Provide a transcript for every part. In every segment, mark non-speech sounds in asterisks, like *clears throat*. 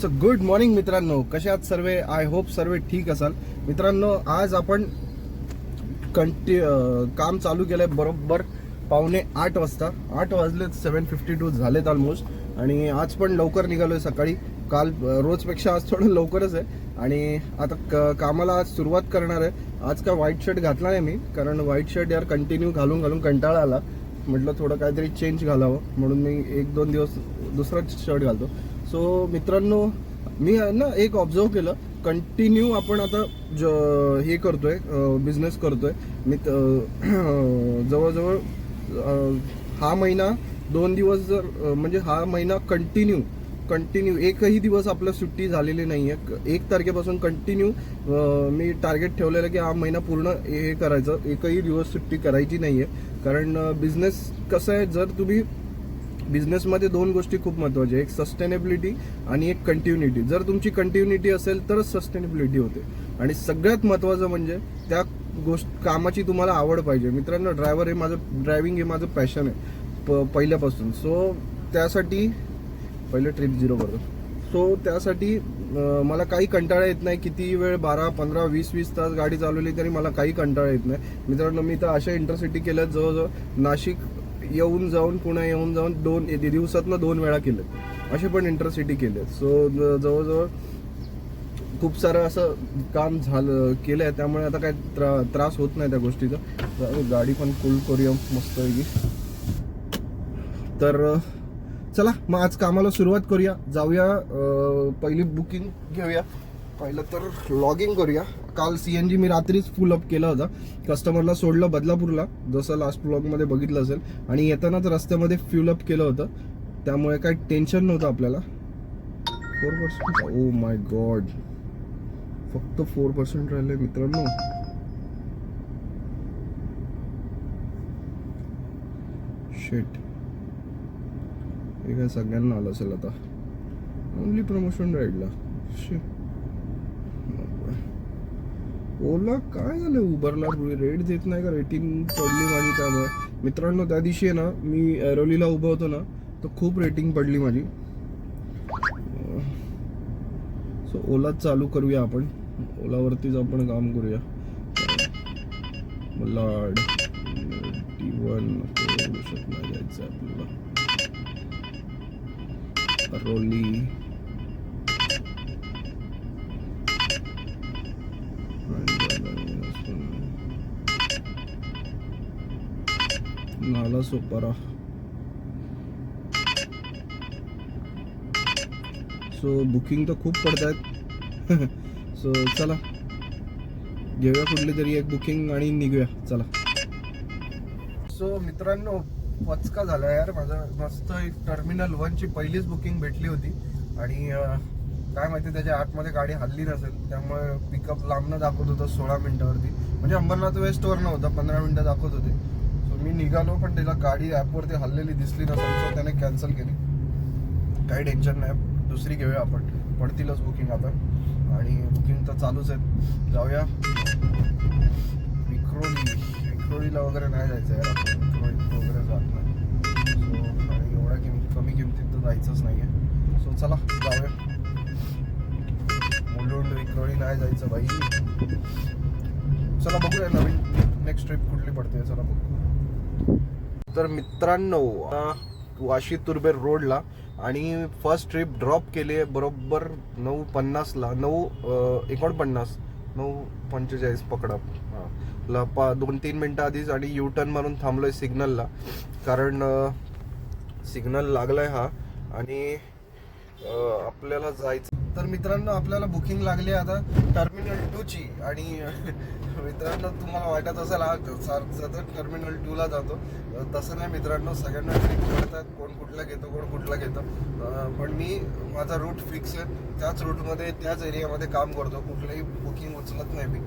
So good morning मित्रांनो. कसे आहात सर्व? आय होप सर्व ठीक असाल. मित्रांनो आज आपण कंटि काम चालू केलंय बरोबर पावणे आठ वाजता. आठ वाजले सेवन फिफ्टी टू झालेत ऑलमोस्ट आणि आज पण लवकर निघालोय सकाळी. काल रोजपेक्षा आज थोडं लवकरच आहे. आणि आता क- कामाला आज सुरुवात करणार आहे. आज काय व्हाईट शर्ट घातला नाही मी कारण व्हाईट शर्ट यार कंटिन्यू घालून घालून कंटाळा आला. म्हटलं थोडं काहीतरी चेंज घालावं. म्हणून मी एक दोन दिवस दुसरा शर्ट घालतो. सो मित्रांनो मी ना एक ऑब्झर्व केलं. कंटिन्यू आपण आता ज हे करतोय बिझनेस करतोय. मी त- *clears throat* जवळजवळ हा महिना दोन दिवस जर म्हणजे हा महिना कंटिन्यू कंटिन्यू एकही दिवस आपलं सुट्टी झालेली नाही आहे एक तारखेपासून कंटिन्यू मी टार्गेट ठेवलेलं की हा महिना पूर्ण हे करायचं. एकही दिवस सुट्टी करायची नाही आहे कारण बिझनेस कसं आहे जर तुम्ही बिझनेसमध्ये दोन गोष्टी खूप महत्त्वाच्या एक सस्टेनेबिलिटी आणि एक कंटिन्युटी जर तुमची कंटिन्युटी असेल तरच सस्टेनेबिलिटी होते. आणि सगळ्यात महत्त्वाचं म्हणजे त्या गोष्ट कामाची तुम्हाला आवड पाहिजे. मित्रांनो ड्रायव्हर हे माझं ड्रायव्हिंग हे माझं पॅशन आहे. प पहिल्यापासून. सो त्यासाठी पहिलं ट्रिप झिरो करतो. सो त्यासाठी मला काही कंटाळा येत नाही. किती वेळ बारा पंधरा वीस वीस तास गाडी चालवली तरी मला काही कंटाळा येत नाही. मित्रांनो मी तर अशा इंटरसिटी केल्यात जवळजवळ नाशिक येऊन जाऊन पुणे येऊन जाऊन दोन दिवसातनं दोन वेळा केलेत असे पण इंटरसिटी केले. सो जवळजवळ खूप सारं असं काम झालं केलं आहे त्यामुळे आता काय त्रा त्रास होत नाही त्या गोष्टीचा. गाडी पण कूल करूया मस्त तर चला मग आज कामाला सुरुवात करूया. जाऊया पहिली बुकिंग घेऊया. पहिलं तर लॉगिंग करूया. काल सी एन जी मी रात्रीच फुल अप केला होता. कस्टमरला सोडलं बदलापूरला. जसं लास्ट ब्लॉगमध्ये बघितलं असेल. आणि येतानाच रस्त्यामध्ये फ्युल अप केलं होतं. त्यामुळे काही टेन्शन नव्हतं आपल्याला. Four percent oh my god फक्त फोर पर्सेंट राहिले मित्रांनो. शेट हे काय सगळ्यांना आलं असेल आता. ओनली प्रमोशन राईडला ओला काय झालं? उबरला रेट देत नाही का? रेटिंग पडली माझी त्यामुळे. मित्रांनो त्या दिवशी आहे ना मी एरोलीला उभं होतो ना तर खूप रेटिंग पडली माझी. सो ओला चालू करूया आपण. ओलावरतीच आपण काम करूया. लाड टी वन शकणार जायचं आपल्याला. रोली नाला सोपारा. सो बुकिंग तर खूप पडत आहेत सो चला. घेऊया कुठली तरी एक बुकिंग आणि निघूया. चला. सो मित्रांनो पचका झाला यार माझा. मस्त एक टर्मिनल वनची पहिलीच बुकिंग भेटली होती. आणि काय माहिती त्याच्या आतमध्ये गाडी हल्ली नसेल. त्यामुळे पिकअप लांबनं दाखवत होतं सोळा मिनिटावरती. म्हणजे अंबरनाथ वेस्टवर नव्हतं पंधरा मिनिटं दाखवत होते. मी निघालो पण त्याला गाडी ॲपवरती हल्लेली दिसली ना सर त्याने कॅन्सल केली. काही टेन्शन नाही. दुसरी घेऊया आपण. पडतीलच बुकिंग आता. आणि बुकिंग तर चालूच आहे जाऊया. विक्रोली विक्रोलीला वगैरे नाही जायचं यार आपण. वगैरे जात नाही. सो आणि एवढ्या किम कमी किमतीत तर जायचंच नाही आहे सो चला जाऊया. मुलुंड विक्रोळी नाही जायचं बाई. चला बघूया नवीन. नेक्स्ट ट्रिप कुठली पडते चला बघू. तर मित्रांनो वाशी तुर्बेर रोडला आणि फर्स्ट ट्रिप ड्रॉप केली आहे बरोबर नऊ पन्नासला नऊ एकोणपन्नास नऊ पंचेचाळीस पकडा. हां. ला पा दोन तीन मिनटं आधीच आणि यू टर्न मारून थांबलो आहे सिग्नलला कारण सिग्नल लागलाय हा. आणि आपल्याला जायचं तर मित्रांनो आपल्याला बुकिंग लागली आता टर्मिनल टू ची. आणि *laughs* मित्रांनो तुम्हाला वाटत असेल हा सतत टर्मिनल टू ला जातो. तसं नाही मित्रांनो सगळ्यांना ट्रिप करतात. कोण कुठला घेतो कोण कुठला घेतो. पण मी माझा रूट फिक्स आहे. त्याच रूटमध्ये त्याच एरियामध्ये काम करतो. कुठलंही बुकिंग उचलत नाही मी.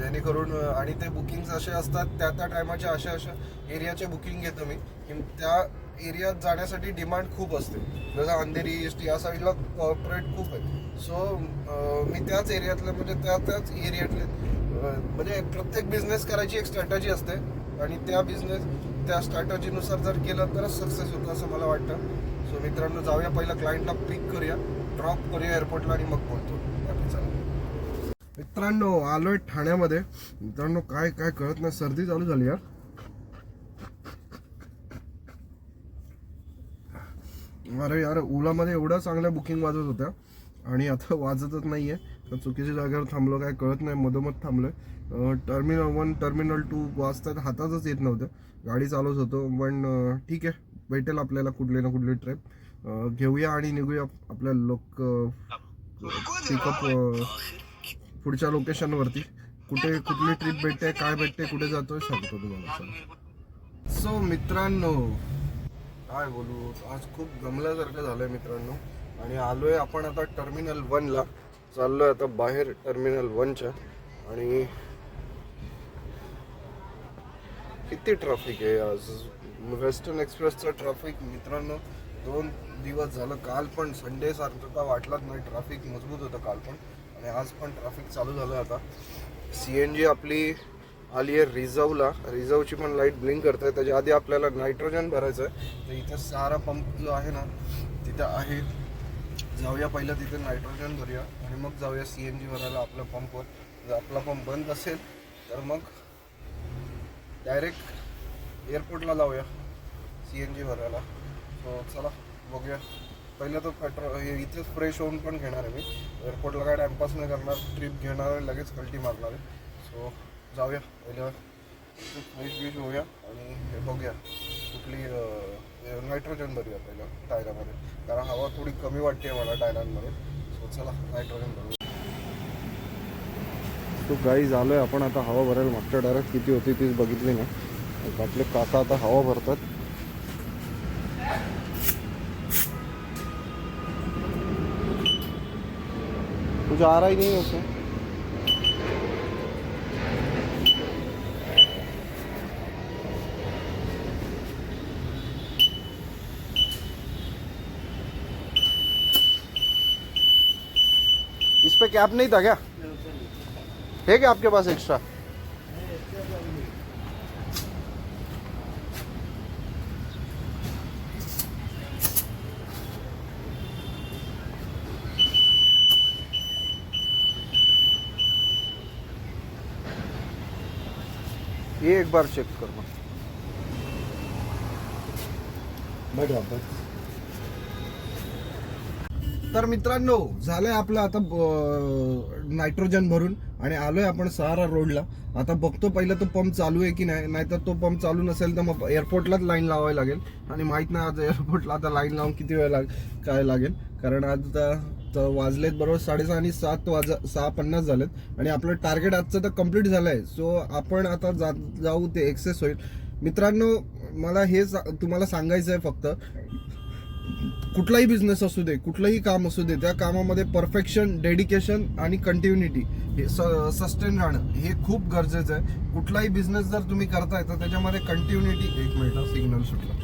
जेणेकरून आणि ते बुकिंग असे असतात त्या त्या टायमाच्या अशा अशा एरियाचे बुकिंग घेतो मी. की त्या एरियात जाण्यासाठी डिमांड खूप असते. जसं अंधेरी टी या साईडला कॉर्पोरेट खूप आहे सो मी त्याच एरियातले म्हणजे त्या त्याच एरियातले म्हणजे प्रत्येक बिझनेस करायची एक स्ट्रॅटजी असते. आणि त्या बिझनेस त्या स्ट्रॅटजीनुसार जर केलं तरच सक्सेस होतं असं मला वाटतं. सो मित्रांनो जाऊया. पहिला क्लायंटला पिक करूया. ड्रॉप करूया एअरपोर्टला आणि मग बोलतो. बाकी मित्रांनो आलोय ठाण्यामध्ये. मित्रांनो काय काय कळत नाही. सर्दी चालू झाली यार. अरे यार ओलामध्ये एवढ्या चांगल्या बुकिंग वाजत होत्या. आणि आता वाजतच नाहीये. तर चुकीच्या जागेवर थांबलो काय कळत नाही मधोमध थांबलोय. टर्मिनल वन टर्मिनल टू वाजतात हातातच येत नव्हतं. गाडी चालवत होतो पण ठीक आहे. भेटेल आपल्याला कुठली ना कुठली ट्रिप घेऊया आणि निघूया आपल्या लोक पिकअप पुढच्या लोकेशनवरती कुठे कुठली ट्रिप भेटते काय भेटते कुठे जातोय सांगतो तुम्हाला. सो मित्रांनो काय बोलू? आज खूप गमल्यासारखं झालंय मित्रांनो. आणि आलोय आपण आता टर्मिनल वनला चाललोय आता बाहेर टर्मिनल वनच्या आणि किती ट्रॅफिक आहे आज? वेस्टर्न एक्सप्रेसचं ट्रॅफिक मित्रांनो दोन दिवस झालं. काल पण संडे सारखं वाटलाच नाही. ट्रॅफिक मजबूत होतं काल पण. आणि आज पण ट्रॅफिक चालू झालं आता. सी एन जी आपली आली आहे रिझर्वला रिझर्वची पण लाइट ब्लिंक करते त्याच्या आधी आपल्याला नायट्रोजन भरायचं आहे. तर इथे सारा पंप जो आहे ना तिथे आहे. जाऊया पहिलं तिथे नायट्रोजन भरूया. आणि मग जाऊया सी एन जी भरायला आपल्या पंपवर जर आपला पंप बंद असेल तर मग डायरेक्ट एअरपोर्टला जाऊया. सी एन जी भरायला. सो चला बघूया. पहिलं तर पेट्रोल इथेच फ्रेश होऊन पण घेणार आहे मी. एअरपोर्टला काय टाइमपास नाही करणार. ट्रिप घेणार आहे लगेच कल्टी मारणार आहे. सो जाऊया पहिलं फ्रेश बीश होऊया. आणि हे बघूया कुठली नायट्रोजन भरूया पहिलं टायरामध्ये. कारण हवा थोडी कमी वाटते मला टायरांमध्ये. सो चला नायट्रोजन भरूया. तो गाई झालोय आपण आता हवा भरायला. मागच्या डायरेक्ट किती होती तीच बघितली ना आपले काका आता हवा भरतात. तुझा आ रहा ही नहीं है पे कैप नहीं था क्या? है क्या आपके पास एक्स्ट्रा ये एक बार चेक कर मग तर मित्रांनो झालंय आपलं आता नायट्रोजन भरून आणि आलोय आपण सहारा रोडला आता बघतो पहिलं तो पंप चालू आहे की नाही नाहीतर तो पंप चालू नसेल तर मग एअरपोर्टलाच लाईन लावावी लागेल. आणि माहीत नाही आज एअरपोर्टला आता लाईन लावून किती वेळ लाग काय लागेल. कारण आज आता तर वाजलेत बरोबर साडेसहा आणि सात वाज सहा पन्नास झालेत. आणि आपलं टार्गेट आजचं तर कंप्लीट आहे सो आपण आता जा जाऊ ते एक्सेस होईल. मित्रांनो मला हे सा- तुम्हाला सांगायचं आहे फक्त कुठलाही बिझनेस असू दे कुठलंही काम असू दे त्या कामामध्ये परफेक्शन डेडिकेशन आणि कंटिन्युनिटी हे सस्टेन राहणं हे खूप गरजेचं आहे. कुठलाही बिझनेस जर तुम्ही करताय तर त्याच्यामध्ये कंटिन्युनिटी एक मिनिट सिग्नल सुटला.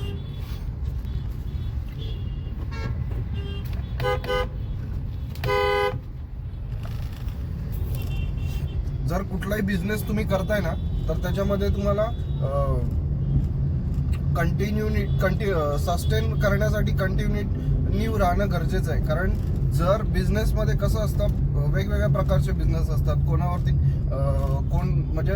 जर कुठलाही बिझनेस तुम्ही करताय ना तर त्याच्यामध्ये तुम्हाला कंटिन्युनी कंटि सस्टेन करण्यासाठी कंटिन्यू राहणं गरजेचं आहे. कारण जर बिझनेसमध्ये कसं असतं वेगवेगळ्या प्रकारचे बिझनेस असतात. कोणावरती कोण म्हणजे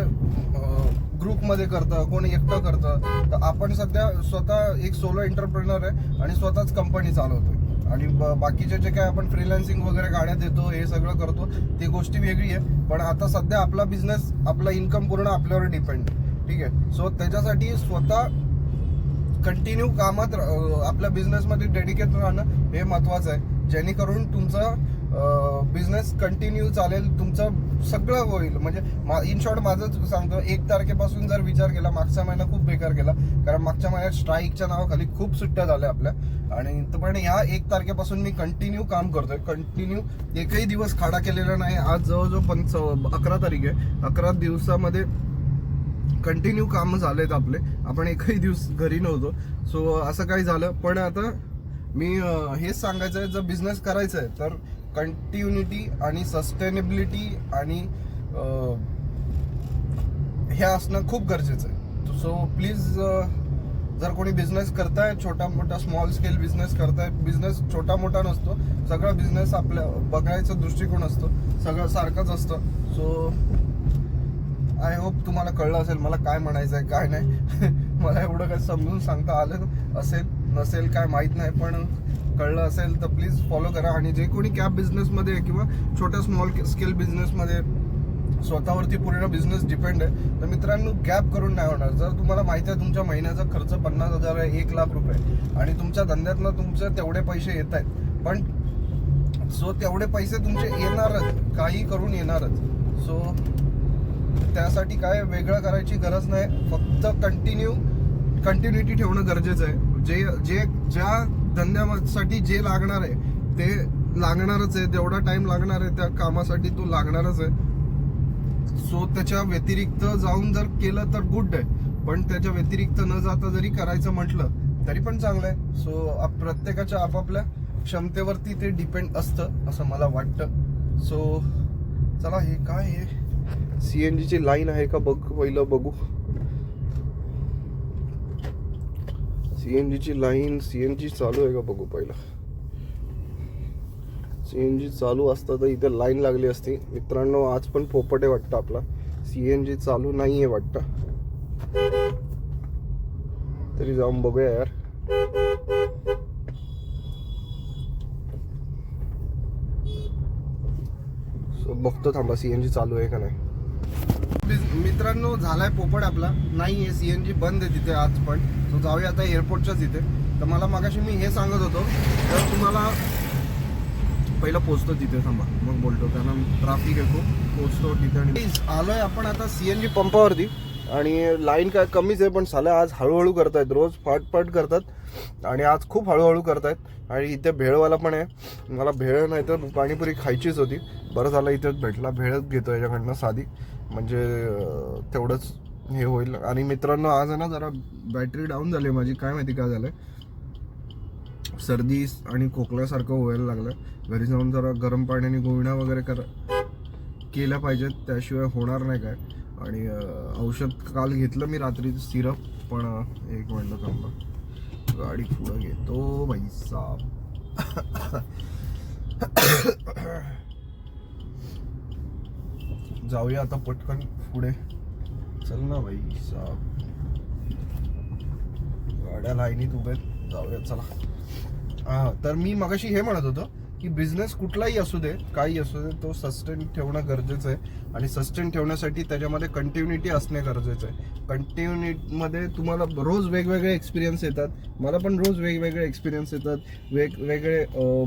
ग्रुपमध्ये करतं कोण एकटं करतं तर आपण सध्या स्वतः एक सोलो एंटरप्रेनर आहे आणि स्वतःच कंपनी चालवतोय. आणि ब- बाकीचे जे काय आपण फ्रीलान्सिंग वगैरे गाड्या देतो हे सगळं करतो ती गोष्टी वेगळी आहे. पण आता सध्या आपला बिझनेस आपला इन्कम पूर्ण आपल्यावर डिपेंड ठीक आहे? सो त्याच्यासाठी स्वतः कंटिन्यू कामात आपल्या बिझनेसमध्ये डेडिकेट राहणं हे महत्वाचं आहे. जेणेकरून तुमचा बिझनेस कंटिन्यू चालेल तुमचं सगळं होईल. म्हणजे इन शॉर्ट माझं सांगतो एक तारखेपासून जर विचार केला मागचा महिना खूप बेकार गेला. कारण मागच्या महिन्यात स्ट्राईकच्या नावाखाली खूप सुट्ट्या झाल्या आपल्या. आणि पण ह्या एक तारखेपासून मी कंटिन्यू काम करतोय. कंटिन्यू एकही दिवस खाडा केलेला नाही. आज जवळजवळ पंच अकरा तारीख आहे. अकरा दिवसामध्ये कंटिन्यू कामं झालेत आपले. आपण एकही दिवस घरी नव्हतो. सो असं काही झालं. पण आता मी हेच सांगायचं आहे जर बिझनेस करायचा आहे तर कंटिन्युनिटी आणि सस्टेनेबिलिटी आणि हे असणं खूप गरजेचं आहे. सो प्लीज जर कोणी बिझनेस करताय छोटा मोठा स्मॉल स्केल बिझनेस करताय बिझनेस छोटा मोठा नसतो. सगळा बिझनेस आपल्या बघायचा दृष्टिकोन असतो. सगळं सारखंच असतं. सो आय होप तुम्हाला कळलं असेल मला काय म्हणायचं आहे काय नाही. *laughs* मला एवढं काही समजून सांगता आलं असेल नसेल काय माहीत नाही पण कळलं असेल तर प्लीज फॉलो करा. आणि जे कोणी कॅब बिझनेसमध्ये किंवा छोट्या स्मॉल स्केल बिझनेसमध्ये स्वतःवरती पूर्ण बिझनेस डिपेंड आहे तर मित्रांनो गॅप करून नाही होणार. जर तुम्हाला माहिती आहे तुमच्या महिन्याचा खर्च पन्नास हजार आहे एक लाख रुपये. आणि तुमच्या धंद्यातनं तुमचे तेवढे पैसे येत आहेत. पण सो तेवढे पैसे तुमचे येणारच काही करून येणारच. सो त्यासाठी काय वेगळं करायची गरज नाही. फक्त कंटिन्यू कंटिन्युटी ठेवणं गरजेचं आहे. जे जे ज्या धंद्यासाठी जे लागणार आहे ते लागणारच आहे. जेवढा टाइम लागणार आहे त्या कामासाठी तो लागणारच आहे. सो त्याच्या व्यतिरिक्त जाऊन जर केलं तर गुड आहे. पण त्याच्या व्यतिरिक्त न जाता जरी करायचं म्हटलं तरी पण चांगलं आहे. सो प्रत्येकाच्या आपापल्या क्षमतेवरती ते डिपेंड असतं असं मला वाटतं. सो चला हे काय आहे? सी एन जीची लाईन आहे का? बघ पहिलं बघू. सी एन जीची लाईन सी एन जी चालू आहे का? बघू पहिलं. सी एन जी चालू असतं तर इथे लाईन लागली असती. मित्रांनो आज पण पोपट आहे वाटतं आपला. सी एन जी चालू नाही आहे वाटतं. तरी जाऊन बघूया यार. सो बघतो थांबा सी एन जी चालू आहे का नाही. मित्रांनो झालाय पोपट आपला. नाही आहे सी एन जी बंद आहे तिथे आज पण. सो जाऊया आता एअरपोर्टच्याच इथे. तर मला मागाशी मी हे सांगत होतो. तर तुम्हाला पहिलं पोचतो तिथे थांबा. मग बोलतो. त्यांना ट्राफिक आहे खूप. पोचतो तिथे आणि आलोय आपण आता सी एन जी पंपावरती आणि लाईन काय कमीच आहे पण साल्या आज हळूहळू करतायत. रोज फाटफाट करतात. आणि आज खूप हळूहळू करतायत. आणि इथे भेळवाला पण आहे. मला भेळ नाही तर पाणीपुरी खायचीच होती. बरं झालं इथेच भेटला. भेळच घेतो याच्याकडनं साधी. म्हणजे तेवढंच हे होईल. आणि मित्रांनो आज आहे ना जरा बॅटरी डाऊन झाली माझी. काय माहिती काय झालं सर्दी आणि खोकल्यासारखं व्हायला लागलं घरी जाऊन जरा गरम पाण्याने गुळण्या वगैरे कर केल्या पाहिजेत. त्याशिवाय होणार नाही काय. आणि औषध काल घेतलं मी रात्री सिरप. पण एक म्हणलं थांबा. गाडी पुढं घेतो भाई साप जाऊया आता पटकन पुढे। चल ना भाई साप गाड्या लाईनीत उभे आहेत. जाऊया चला. हा तर मी मगाशी हे म्हणत होतो की बिझनेस कुठलाही असू दे काही असू दे तो सस्टेन ठेवणं गरजेचं आहे. आणि सस्टेन ठेवण्यासाठी त्याच्यामध्ये कंटिन्युटी असणे गरजेचं आहे. कंटिन्युटीमध्ये तुम्हाला रोज वेगवेगळे एक्सपिरियन्स येतात. मला पण रोज वेगवेगळे एक्सपिरियन्स येतात. वेगवेगळे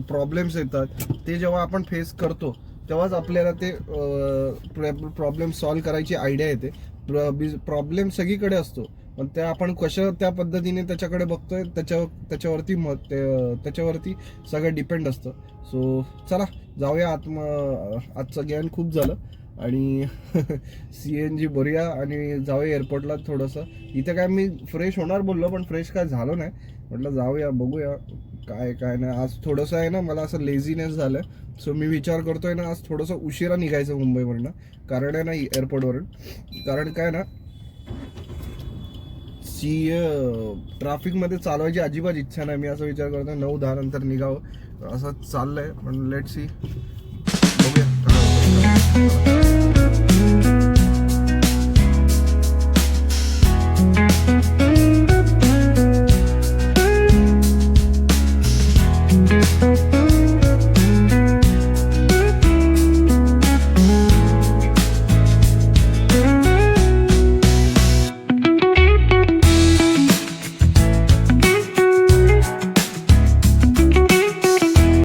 प्रॉब्लेम्स येतात. ते जेव्हा आपण फेस करतो तेव्हाच आपल्याला ते प्रॉब्लेम सॉल्व्ह करायची आयडिया येते. प्रॉब्लेम सगळीकडे असतो. पण त्या आपण कशा त्या पद्धतीने त्याच्याकडे बघतोय त्याच्या त्याच्यावरती मग ते- त्याच्यावरती सगळं डिपेंड असतं. सो चला जाऊया आत्म आजचं ज्ञान खूप झालं. आणि सी एन जी भरूया आणि जाऊया एअरपोर्टला थोडंसं. इथे काय मी फ्रेश होणार बोललो पण फ्रेश काय झालो नाही. म्हटलं जाऊया बघूया काय काय नाही. आज थोडंसं आहे ना मला असं लेझीनेस झालं. सो मी विचार करतोय ना आज थोडंसं उशिरा निघायचं मुंबईवरनं. कारण आहे ना एअरपोर्टवरून कारण काय ना सी ट्राफिकमध्ये चालवायची अजिबात इच्छा नाही. मी असं विचार करतो नऊ दहा नंतर निघावं. असं चाललंय पण लेट सी